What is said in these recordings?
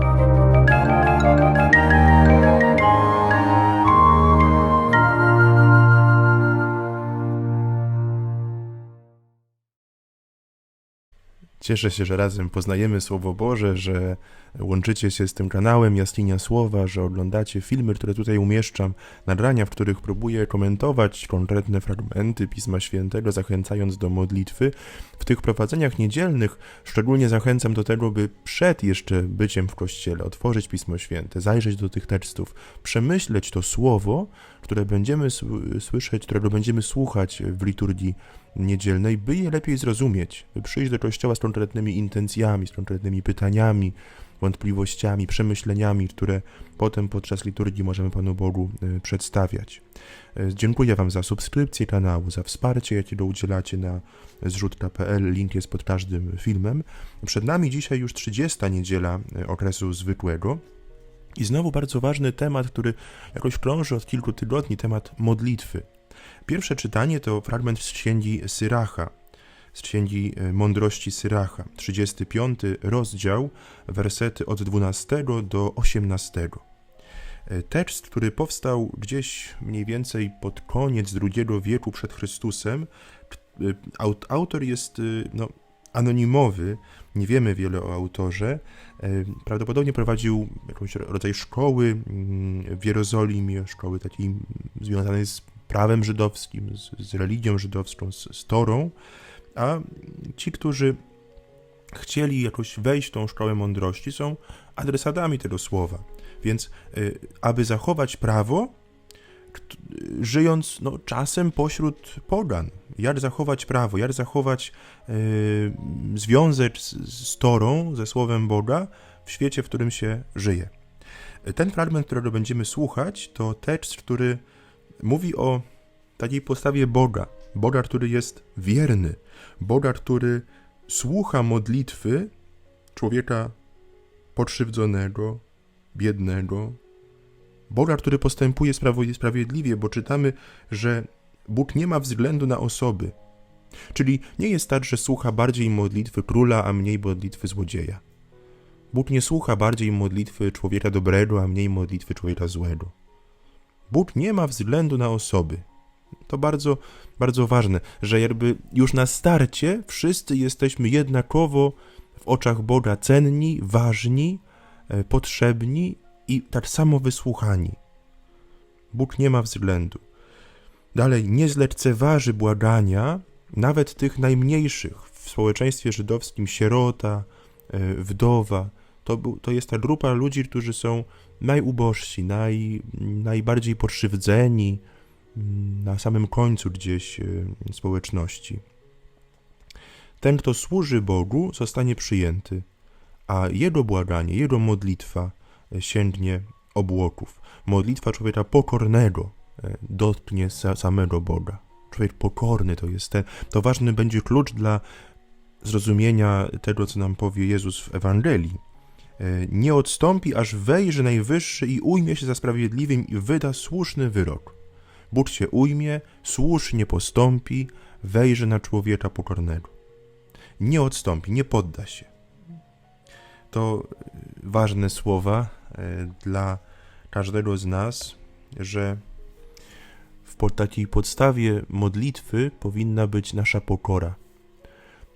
Música Cieszę się, że razem poznajemy Słowo Boże, że łączycie się z tym kanałem Jaslinia Słowa, że oglądacie filmy, które tutaj umieszczam, nagrania, w których próbuję komentować konkretne fragmenty Pisma Świętego, zachęcając do modlitwy. W tych prowadzeniach niedzielnych szczególnie zachęcam do tego, by przed jeszcze byciem w kościele otworzyć Pismo Święte, zajrzeć do tych tekstów, przemyśleć to Słowo, które będziemy słyszeć, którego będziemy słuchać w liturgii niedzielnej, by je lepiej zrozumieć, by przyjść do kościoła z konkretnymi intencjami, z konkretnymi pytaniami, wątpliwościami, przemyśleniami, które potem podczas liturgii możemy Panu Bogu y, przedstawiać. Y, Dziękuję Wam za subskrypcję kanału, za wsparcie, jakiego udzielacie na zrzutka.pl. Link jest pod każdym filmem. Przed nami dzisiaj już 30. niedziela y, okresu zwykłego. I znowu bardzo ważny temat, który jakoś krąży od kilku tygodni, temat modlitwy. Pierwsze czytanie to fragment z księgi Syracha, z księgi e, Mądrości Syracha, 35 rozdział, wersety od 12 do 18. E, Tekst, który powstał gdzieś mniej więcej pod koniec II wieku przed Chrystusem. E, aut- Autor jest no, anonimowy, nie wiemy wiele o autorze. Prawdopodobnie prowadził jakąś ro- rodzaj szkoły mm, w Jerozolimie, szkoły takiej związanej z prawem żydowskim, z, z religią żydowską, z, z Torą, a ci, którzy chcieli jakoś wejść w tą szkołę mądrości, są adresatami tego słowa. Więc, y, aby zachować prawo, żyjąc no, czasem pośród pogan, jak zachować prawo, jak zachować y, związek z, z Torą, ze Słowem Boga w świecie, w którym się żyje. Ten fragment, którego będziemy słuchać, to tekst, który mówi o takiej postawie Boga. Boga, który jest wierny. Boga, który słucha modlitwy człowieka pokrzywdzonego, biednego. Boga, który postępuje sprawiedliwie, bo czytamy, że Bóg nie ma względu na osoby. Czyli nie jest tak, że słucha bardziej modlitwy króla, a mniej modlitwy złodzieja. Bóg nie słucha bardziej modlitwy człowieka dobrego, a mniej modlitwy człowieka złego. Bóg nie ma względu na osoby. To bardzo, bardzo ważne, że jakby już na starcie wszyscy jesteśmy jednakowo w oczach Boga cenni, ważni, e, potrzebni i tak samo wysłuchani. Bóg nie ma względu. Dalej, nie zlekceważy błagania nawet tych najmniejszych w społeczeństwie żydowskim, sierota, e, wdowa. To, był, to jest ta grupa ludzi, którzy są najubożsi, naj, najbardziej pokrzywdzeni, mm, na samym końcu gdzieś y, społeczności. Ten, kto służy Bogu, zostanie przyjęty, a jego błaganie, jego modlitwa y, sięgnie obłoków. Modlitwa człowieka pokornego y, dotknie sa- samego Boga. Człowiek pokorny to jest ten, to ważny będzie klucz dla zrozumienia tego, co nam powie Jezus w Ewangelii. Y, Nie odstąpi, aż wejrzy najwyższy i ujmie się za sprawiedliwym i wyda słuszny wyrok. Bóg się ujmie, słusznie postąpi, wejrzy na człowieka pokornego. Nie odstąpi, nie podda się. To e, ważne słowa e, dla każdego z nas, że w takiej podstawie modlitwy powinna być nasza pokora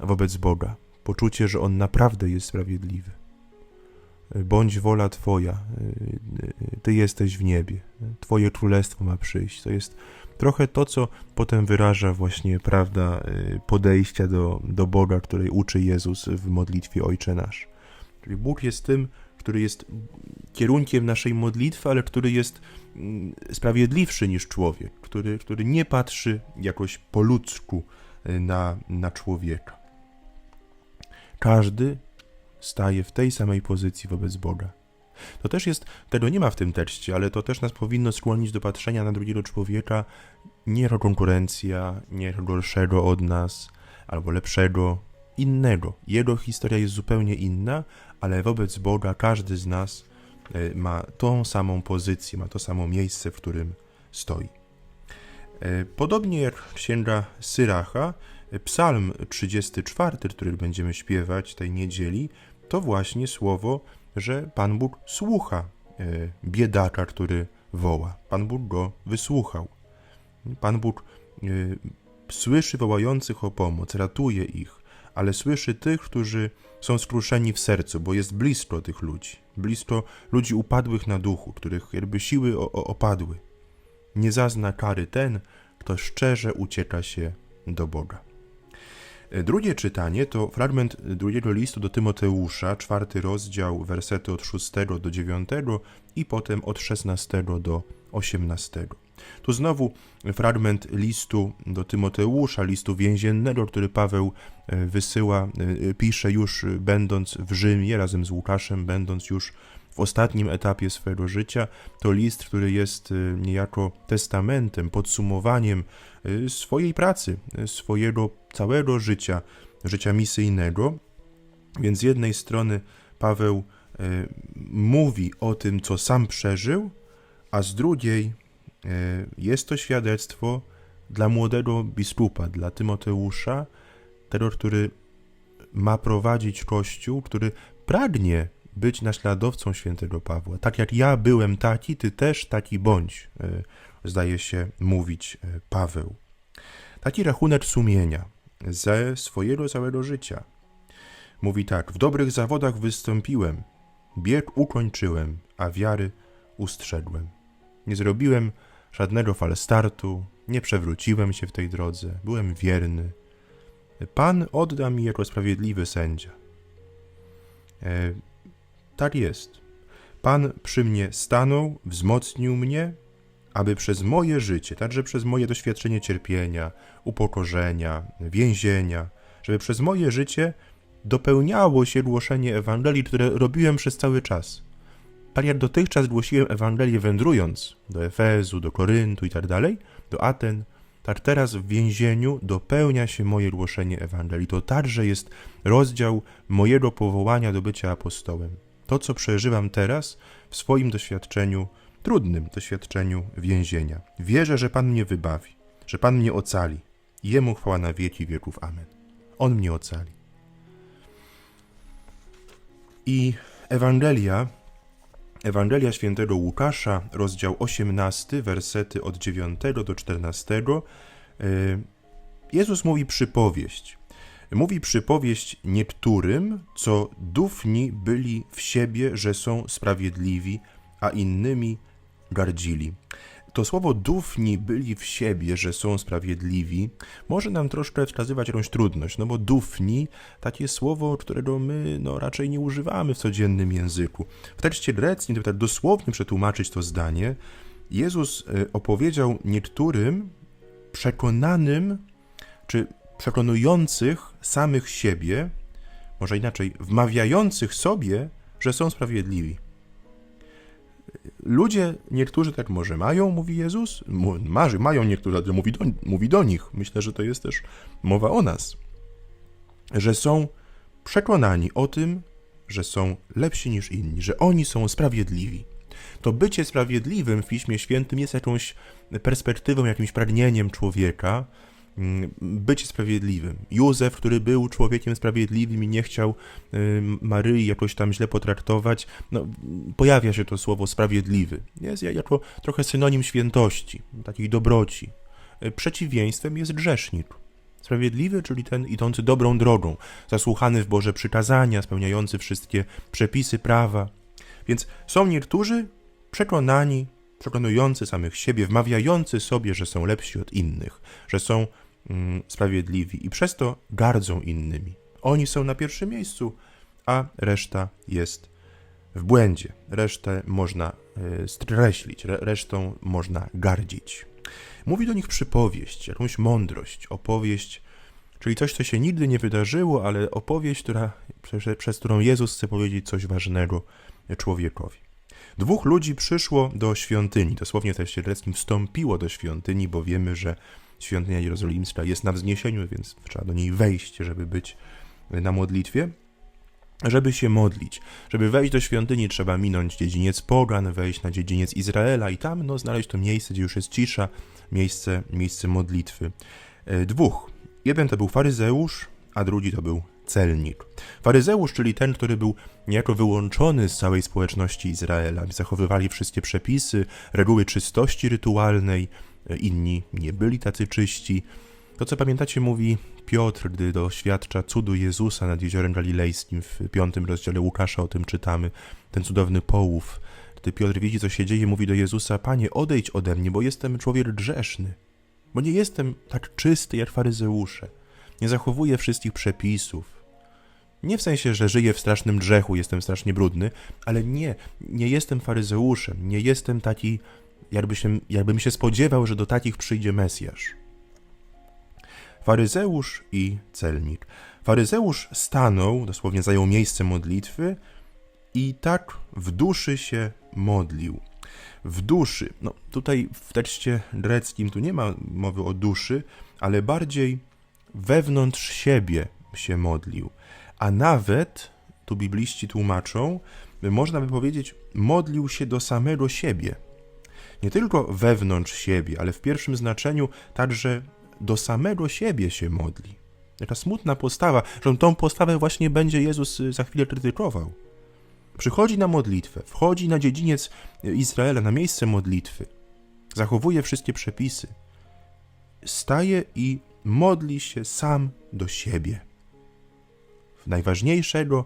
wobec Boga, poczucie, że On naprawdę jest sprawiedliwy. Bądź wola Twoja, Ty jesteś w niebie, Twoje królestwo ma przyjść. To jest trochę to, co potem wyraża właśnie prawda podejścia do, do Boga, której uczy Jezus w modlitwie Ojcze Nasz. Czyli Bóg jest tym, który jest kierunkiem naszej modlitwy, ale który jest mm, sprawiedliwszy niż człowiek, który, który nie patrzy jakoś po ludzku y, na, na człowieka. Każdy staje w tej samej pozycji wobec Boga. To też jest, tego nie ma w tym tekście, ale to też nas powinno skłonić do patrzenia na drugiego człowieka nie jako konkurencja, nie jako gorszego od nas, albo lepszego, innego. Jego historia jest zupełnie inna, ale wobec Boga każdy z nas e, ma tą samą pozycję, ma to samo miejsce, w którym stoi. E, Podobnie jak księga Syracha, e, psalm 34, który będziemy śpiewać tej niedzieli, to właśnie słowo że Pan Bóg słucha e, biedacza, który woła. Pan Bóg go wysłuchał. Pan Bóg e, słyszy wołających o pomoc, ratuje ich, ale słyszy tych, którzy są skruszeni w sercu, bo jest blisko tych ludzi, blisko ludzi upadłych na duchu, których jakby siły opadły. Nie zazna kary ten, kto szczerze ucieka się do Boga. E, Drugie czytanie to fragment drugiego listu do Tymoteusza, czwarty rozdział, wersety od 6 do 9 i potem od 16 do 18. Tu znowu fragment listu do Tymoteusza, listu więziennego, który Paweł e, wysyła, e, pisze już e, będąc w Rzymie razem z Łukaszem, będąc już w ostatnim etapie swojego życia. To list, który jest e, niejako testamentem, podsumowaniem e, swojej pracy, e, swojego całego życia, życia misyjnego. Więc z jednej strony Paweł e, mówi o tym, co sam przeżył, a z drugiej e, jest to świadectwo dla młodego biskupa, dla Tymoteusza, tego, który ma prowadzić Kościół, który pragnie być naśladowcą świętego Pawła. Tak jak ja byłem taki, ty też taki bądź, e, zdaje się mówić Paweł. Taki rachunek sumienia ze swojego całego życia. Mówi tak: W dobrych zawodach wystąpiłem, bieg ukończyłem, a wiary ustrzegłem. Nie zrobiłem żadnego falstartu, nie przewróciłem się w tej drodze, byłem wierny. Pan odda mi jako sprawiedliwy sędzia. E, tak jest. Pan przy mnie stanął, wzmocnił mnie, aby przez moje życie, także przez moje doświadczenie cierpienia, upokorzenia, więzienia, żeby przez moje życie dopełniało się głoszenie Ewangelii, które robiłem przez cały czas. Tak jak dotychczas głosiłem Ewangelię wędrując do Efezu, do Koryntu i tak dalej, do Aten, tak teraz w więzieniu dopełnia się moje głoszenie Ewangelii. To także jest rozdział mojego powołania do bycia apostołem. To, co przeżywam teraz w swoim doświadczeniu, trudnym doświadczeniu więzienia. Wierzę, że Pan mnie wybawi, że Pan mnie ocali. Jemu chwała na wieki wieków. Amen. On mnie ocali. I Ewangelia, Ewangelia świętego Łukasza, rozdział 18, wersety od 9 do 14. y, Jezus mówi przypowieść. Mówi przypowieść niektórym, co dufni byli w siebie, że są sprawiedliwi, a innymi gardzili. To słowo dufni byli w siebie, że są sprawiedliwi, może nam troszkę wskazywać jakąś trudność, no bo dufni, takie słowo, którego my no, raczej nie używamy w codziennym języku. W tekście greckim, gdyby tak dosłownie przetłumaczyć to zdanie, Jezus e, opowiedział niektórym przekonanym, czy przekonujących samych siebie, może inaczej, wmawiających sobie, że są sprawiedliwi. Ludzie, niektórzy tak może mają, mówi Jezus, marzy, mają niektórzy, mówi do, mówi do nich. Myślę, że to jest też mowa o nas, że są przekonani o tym, że są lepsi niż inni, że oni są sprawiedliwi. To bycie sprawiedliwym w Piśmie Świętym jest jakąś perspektywą, jakimś pragnieniem człowieka, bycie sprawiedliwym. Józef, który był człowiekiem sprawiedliwym i nie chciał Maryi jakoś tam źle potraktować, no, pojawia się to słowo sprawiedliwy. Jest jako trochę synonim świętości, takiej dobroci. Y, Przeciwieństwem jest grzesznik. Sprawiedliwy, czyli ten idący dobrą drogą, zasłuchany w Boże przykazania, spełniający wszystkie przepisy prawa. Więc są niektórzy przekonani, przekonujący samych siebie, wmawiający sobie, że są lepsi od innych, że są mm, sprawiedliwi i przez to gardzą innymi. Oni są na pierwszym miejscu, a reszta jest w błędzie. Resztę można skreślić, re, resztą można gardzić. Mówi do nich przypowieść, jakąś mądrość, opowieść, czyli coś, co się nigdy nie wydarzyło, ale opowieść, która, przez, którą Jezus chce powiedzieć coś ważnego człowiekowi. Dwóch ludzi przyszło do świątyni, dosłownie tekście greckim wstąpiło do świątyni, bo wiemy, że świątynia jerozolimska jest na wzniesieniu, więc trzeba do niej wejść, żeby być na modlitwie. Żeby się modlić, żeby wejść do świątyni, trzeba minąć dziedziniec Pogan, wejść na dziedziniec Izraela i tam no, znaleźć to miejsce, gdzie już jest cisza, miejsce, miejsce modlitwy. E, Dwóch. Jeden to był faryzeusz, a drugi to był celnik. Faryzeusz, czyli ten, który był niejako wyłączony z całej społeczności Izraela. Zachowywali wszystkie przepisy, reguły czystości rytualnej, inni nie byli tacy czyści. To, co pamiętacie, mówi Piotr, gdy doświadcza cudu Jezusa nad jeziorem galilejskim. W piątym rozdziale Łukasza o tym czytamy. Ten cudowny połów. Gdy Piotr widzi, co się dzieje, mówi do Jezusa: Panie, odejdź ode mnie, bo jestem człowiek grzeszny. Bo nie jestem tak czysty jak faryzeusze. Nie zachowuję wszystkich przepisów. Nie w sensie, że żyję w strasznym grzechu, jestem strasznie brudny, ale nie, nie jestem faryzeuszem, nie jestem taki, jakby się, jakbym się spodziewał, że do takich przyjdzie Mesjasz. Faryzeusz i celnik. Faryzeusz stanął, dosłownie zajął miejsce modlitwy i tak w duszy się modlił. W duszy, no tutaj w tekście greckim tu nie ma mowy o duszy, ale bardziej wewnątrz siebie się modlił. A nawet, tu bibliści tłumaczą, można by powiedzieć, modlił się do samego siebie. Nie tylko wewnątrz siebie, ale w pierwszym znaczeniu także do samego siebie się modli. Taka smutna postawa, że tą postawę właśnie będzie Jezus y, za chwilę krytykował. Przychodzi na modlitwę, wchodzi na dziedziniec Izraela, na miejsce modlitwy, zachowuje wszystkie przepisy, staje i modli się sam do siebie. Najważniejszego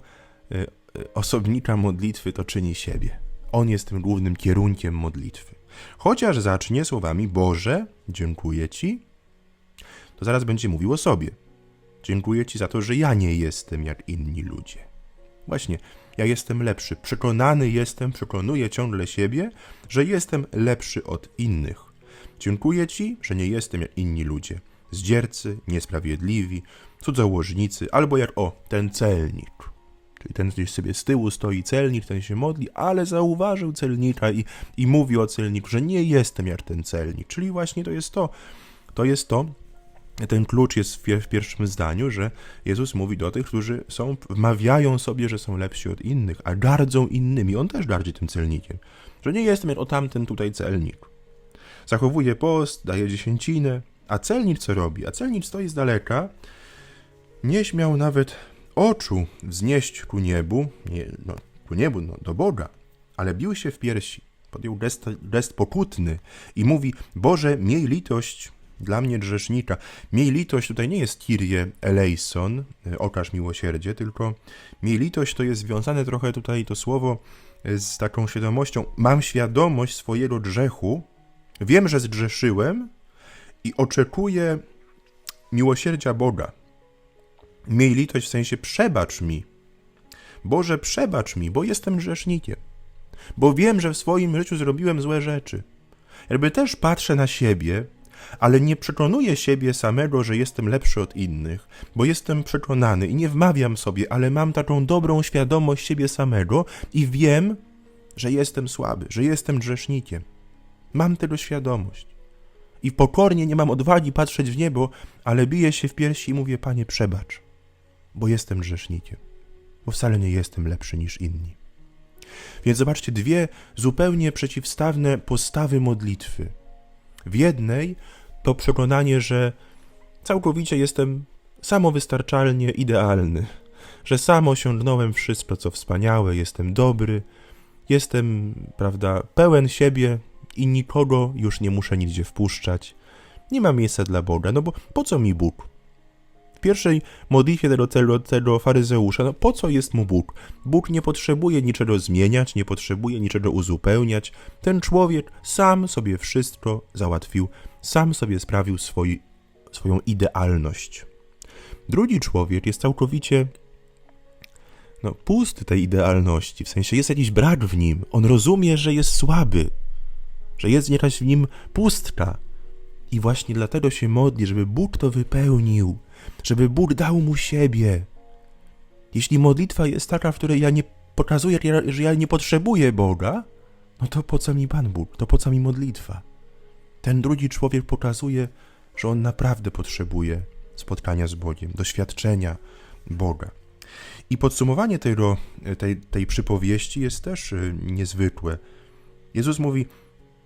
y, y, osobnika modlitwy to czyni siebie. On jest tym głównym kierunkiem modlitwy. Chociaż zacznie słowami Boże, dziękuję Ci, to zaraz będzie mówił o sobie. Dziękuję Ci za to, że ja nie jestem jak inni ludzie. Właśnie, ja jestem lepszy. Przekonany jestem, przekonuję ciągle siebie, że jestem lepszy od innych. Dziękuję Ci, że nie jestem jak inni ludzie. Zdziercy, niesprawiedliwi, cudzołożnicy, albo jak o, ten celnik. Czyli ten gdzieś sobie z tyłu stoi celnik, ten się modli, ale zauważył celnika i, i mówi o celniku, że nie jestem jak ten celnik. Czyli właśnie to jest to. To jest to, ten klucz jest w, pierwszym zdaniu, że Jezus mówi do tych, którzy są, wmawiają sobie, że są lepsi od innych, a gardzą innymi. On też gardzi tym celnikiem. Że nie jestem jak o tamten tutaj celnik. Zachowuje post, daje dziesięcinę, a celnik co robi? A celnik stoi z daleka, nie śmiał nawet oczu wznieść ku niebu, nie, no, ku niebu, no, do Boga, ale bił się w piersi. Podjął gest, gest pokutny i mówi, Boże, miej litość dla mnie grzesznika. Miej litość tutaj nie jest Kyrie eleison, okaż miłosierdzie, tylko miej litość to jest związane trochę tutaj to słowo z taką świadomością. Mam świadomość swojego grzechu, wiem, że zgrzeszyłem i oczekuję miłosierdzia Boga. Miej litość w sensie przebacz mi. Boże, przebacz mi, bo jestem grzesznikiem. Bo wiem, że w swoim życiu zrobiłem złe rzeczy. Jakby też patrzę na siebie ale nie przekonuję siebie samego, że jestem lepszy od innych, bo jestem przekonany i nie wmawiam sobie, ale mam taką dobrą świadomość siebie samego i wiem, że jestem słaby, że jestem grzesznikiem. Mam tego świadomość. I pokornie nie mam odwagi patrzeć w niebo, ale biję się w piersi i mówię: Panie, przebacz, bo jestem grzesznikiem, bo wcale nie jestem lepszy niż inni. Więc zobaczcie, dwie zupełnie przeciwstawne postawy modlitwy. W jednej to przekonanie, że całkowicie jestem samowystarczalnie idealny, że sam osiągnąłem wszystko, co wspaniałe, jestem dobry, jestem, prawda, pełen siebie i nikogo już nie muszę nigdzie wpuszczać. Nie ma miejsca dla Boga, no bo po co mi Bóg? Pierwszej modlitwie tego, tego, tego faryzeusza, no po co jest mu Bóg? Bóg nie potrzebuje niczego zmieniać, nie potrzebuje niczego uzupełniać. Ten człowiek sam sobie wszystko załatwił sam sobie sprawił swój, swoją idealność. Drugi człowiek jest całkowicie no, pusty tej idealności, w sensie jest jakiś brak w nim. On rozumie, że jest słaby, że jest jakaś w nim pustka. I właśnie dlatego się modli, żeby Bóg to wypełnił, żeby Bóg dał mu siebie. Jeśli modlitwa jest taka, w której ja nie pokazuję, że ja nie potrzebuję Boga, no to po co mi Pan Bóg? To po co mi modlitwa? Ten drugi człowiek pokazuje, że on naprawdę potrzebuje spotkania z Bogiem, doświadczenia Boga. I podsumowanie tego, tej, tej przypowieści jest też y, niezwykłe. Jezus mówi: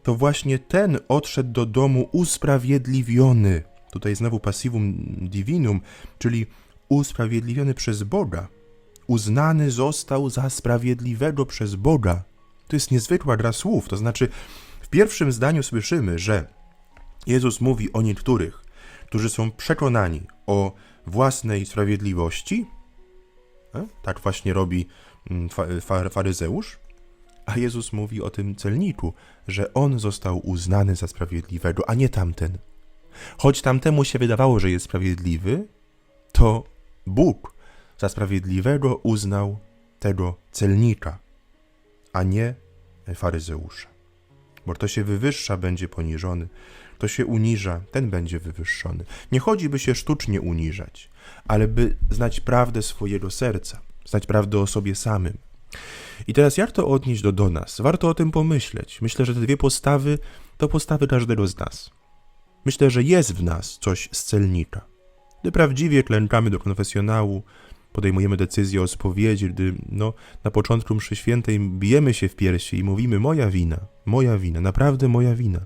To właśnie ten odszedł do domu usprawiedliwiony. Tutaj znowu passivum divinum, czyli usprawiedliwiony przez Boga. Uznany został za sprawiedliwego przez Boga. To jest niezwykła gra słów. To znaczy, w pierwszym zdaniu słyszymy, że Jezus mówi o niektórych, którzy są przekonani o własnej sprawiedliwości. E? Tak właśnie robi mm, fa- fa- faryzeusz. A Jezus mówi o tym celniku, że on został uznany za sprawiedliwego, a nie tamten. Choć tamtemu się wydawało, że jest sprawiedliwy, to Bóg za sprawiedliwego uznał tego celnika, a nie faryzeusza. Bo kto się wywyższa, będzie poniżony, kto się uniża, ten będzie wywyższony. Nie chodzi, by się sztucznie uniżać, ale by znać prawdę swojego serca, znać prawdę o sobie samym. I teraz jak to odnieść do, do nas? Warto o tym pomyśleć. Myślę, że te dwie postawy to postawy każdego z nas. Myślę, że jest w nas coś z celnika. Gdy prawdziwie klękamy do konfesjonału, podejmujemy decyzję o spowiedzi, gdy no, na początku mszy świętej bijemy się w piersi i mówimy moja wina, moja wina, naprawdę moja wina.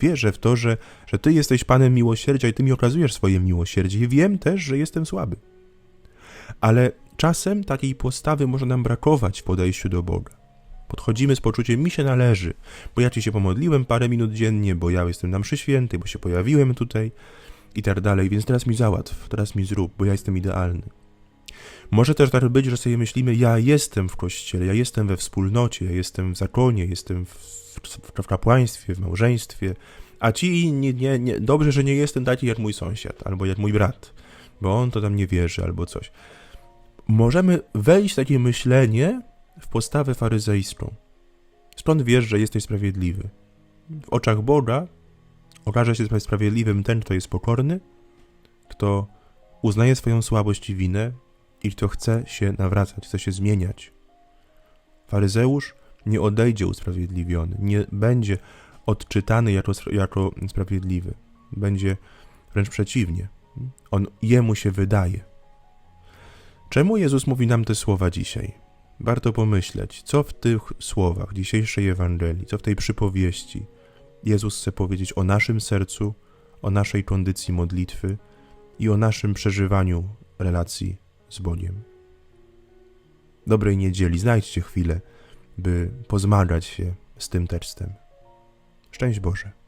Wierzę w to, że, że Ty jesteś Panem miłosierdzia i Ty mi okazujesz swoje miłosierdzie i wiem też, że jestem słaby. Ale czasem takiej postawy może nam brakować w podejściu do Boga. Podchodzimy z poczuciem mi się należy, bo ja Ci się pomodliłem parę minut dziennie, bo ja jestem na mszy świętej, bo się pojawiłem tutaj i tak dalej, więc teraz mi załatw, teraz mi zrób, bo ja jestem idealny. Może też tak być, że sobie myślimy, ja jestem w kościele, ja jestem we wspólnocie, ja jestem w zakonie, jestem w, w, w kapłaństwie, w małżeństwie, a ci inni, nie, nie, dobrze, że nie jestem taki jak mój sąsiad, albo jak mój brat, bo on to tam nie wierzy, albo coś. Możemy wejść w takie myślenie w postawę faryzejską. Skąd wiesz, że jesteś sprawiedliwy? W oczach Boga okaże się sprawiedliwym ten, kto jest pokorny, kto uznaje swoją słabość i winę i kto chce się nawracać, chce się zmieniać. Faryzeusz nie odejdzie usprawiedliwiony, nie będzie odczytany jako, jako sprawiedliwy. Będzie wręcz przeciwnie. On jemu się wydaje. Czemu Jezus mówi nam te słowa dzisiaj? Warto pomyśleć, co w tych słowach dzisiejszej Ewangelii, co w tej przypowieści Jezus chce powiedzieć o naszym sercu, o naszej kondycji modlitwy i o naszym przeżywaniu relacji z Bogiem. Dobrej niedzieli, znajdźcie chwilę, by pozmagać się z tym tekstem. Szczęść Boże.